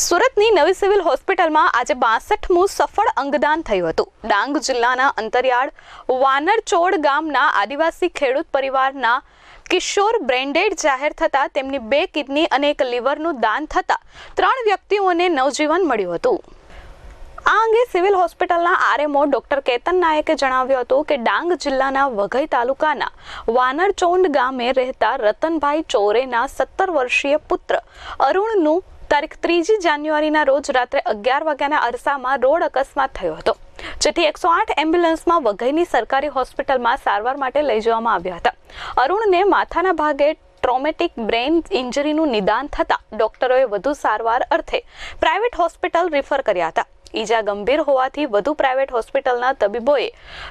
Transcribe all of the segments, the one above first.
સુરતની નવી સિવિલ હોસ્પિટલમાં આજે બાસઠમું સફળ અંગદાન થયું હતું. ડાંગ જિલ્લાના અંતરિયાળ વાનરચોડ ગામના આદિવાસી ખેડૂત પરિવારના કિશોર બ્રેન્ડેડ જાહેર થતાં તેમની બે કિડની અને એક લીવરનું દાન થતાં ત્રણ વ્યક્તિઓને નવજીવન મળ્યું હતું. આ અંગે સિવિલ હોસ્પિટલના આરએમઓ ડોક્ટર કેતન નાયકે જણાવ્યું હતું કે ડાંગ જિલ્લાના વઘઈ તાલુકાના વાનરચોંડ ગામે રહેતા રતનભાઈ ચોરેના સત્તર વર્ષીય પુત્ર અરુણનું તારીખ ત્રીજી જાન્યુઆરીના રોજ રાત્રે અગિયાર વાગ્યાના અરસામાં રોડ અકસ્માત થયો હતો. જેથી એકસો આઠ એમ્બ્યુલન્સમાં વઘઈની સરકારી હોસ્પિટલમાં સારવાર માટે લઈ જવામાં આવ્યા હતા. અરુણને માથાના ભાગે ટ્રોમેટિક બ્રેઇન ઇન્જરીનું નિદાન થતાં ડોક્ટરોએ વધુ સારવાર અર્થે પ્રાઇવેટ હોસ્પિટલ રિફર કર્યા હતા. ઈજા ગંભીર હોવાથી વધુ પ્રાઇવેટ હોસ્પિટલના તબીબોએ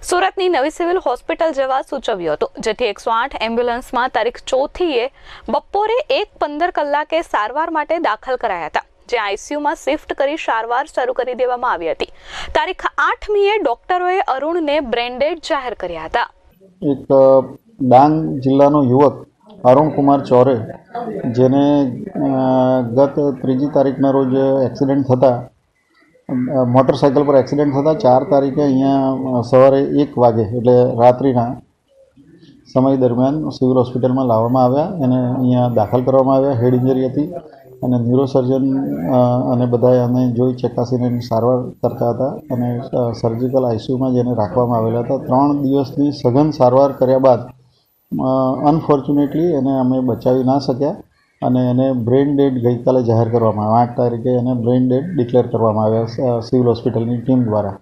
સુરતની નવી સિવિલ હોસ્પિટલ જવા સૂચવ્યું હતું, જેથી એકસો આઠ એમ્બ્યુલન્સમાં તારીખ ચોથીએ બપોરે એક પંદર કલાકે સારવાર માટે દાખલ કરાયા હતા, જે આઈસીયુમાં શિફ્ટ કરી સારવાર શરૂ કરી દેવામાં આવી હતી. તારીખ આઠમીએ ડોક્ટરોએ અરુણને બ્રેન્ડેડ જાહેર કર્યા હતા. એક ડાંગ જિલ્લાનો યુવક અરુણ કુમાર ચોરે, જેને ગત ત્રીજી તારીખના રોજ એક્સિડન્ટ થતાં મોટરસાઇકલ પર એક્સિડન્ટ થતાં ચાર તારીખે અહીંયા સવારે એક વાગે, એટલે રાત્રિના સમય દરમિયાન સિવિલ હોસ્પિટલમાં લાવવામાં આવ્યા, એને અહીંયા દાખલ કરવામાં આવ્યા, હેડ ઇન્જરી હતી અને ન્યુરોસર્જન અને બધાએ અમે જોઈ ચકાસીને સારવાર કરતા હતા અને સર્જિકલ આઈસીયુમાં જેને રાખવામાં આવેલા હતા. ત્રણ દિવસની સઘન સારવાર કર્યા બાદ અનફોર્ચ્યુનેટલી એને અમે બચાવી ના શક્યા. અને એને બ્રેઇન ડેડ ગઈકાલે જાહેર કરવામાં આવ્યા. આઠ તારીખે એને બ્રેઇન ડેડ ડિક્લેર કરવામાં આવ્યા સિવિલ હોસ્પિટલની ટીમ દ્વારા.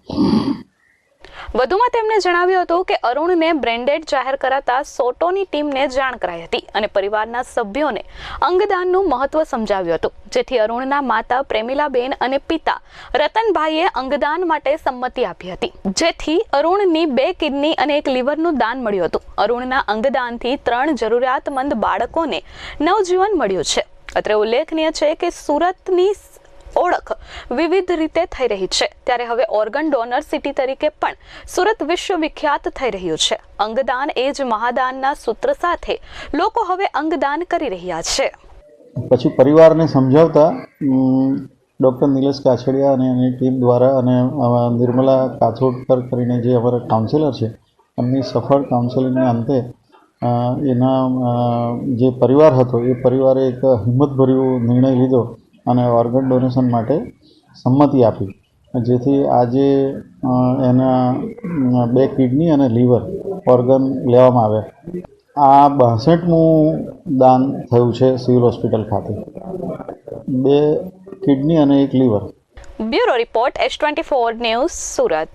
વધુમાં તેમણે જણાવ્યું હતું કે અરુણને બ્રેન્ડેડ જાહેર કરાતા સોટોની ટીમને જાણ કરાઈ હતી અને પરિવારના સભ્યોને અંગદાનનું મહત્વ સમજાવ્યું હતું. જેથી અરુણના માતા પ્રેમિલાબેન અને પિતા રતનભાઈએ અંગદાન માટે સંમતિ આપી હતી. જેથી અરુણની બે કિડની અને એક લીવરનું દાન મળ્યું હતું. અરુણના અંગદાનથી ત્રણ જરૂરિયાતમંદ બાળકોને નવજીવન મળ્યું છે. અત્રે ઉલ્લેખનીય છે કે સુરતની ઓળખ વિવિધ રીતે થઈ રહી છે. ત્યારે હવે ઓર્ગન ડોનર સિટી તરીકે પણ સુરત વિશ્વવિખ્યાત થઈ રહ્યું છે. અંગદાન એ જ મહાદાનના સૂત્ર સાથે લોકો હવે અંગદાન કરી રહ્યા છે. પછી પરિવારને સમજાવતા ડૉક્ટર નિલેશ કાછડિયા અને એની ટીમ દ્વારા અને નિર્મલા કાથોડકર કરીને જે અમારા કાઉન્સિલર છે, એમની સફળ કાઉન્સેલિંગના અંતે એના જે પરિવાર હતો, એ પરિવારે એક હિંમતભર્યો નિર્ણય લીધો અને ઓર્ગન ડોનેશન માટે સંમતિ આપી. જેથી આજે એના બે કિડની અને લીવર ઓર્ગન લેવામાં આવે. આ બાસઠમું દાન થયું છે સિવિલ હોસ્પિટલ ખાતે. બે કિડની અને એક liver bureau report S twenty four news Surat.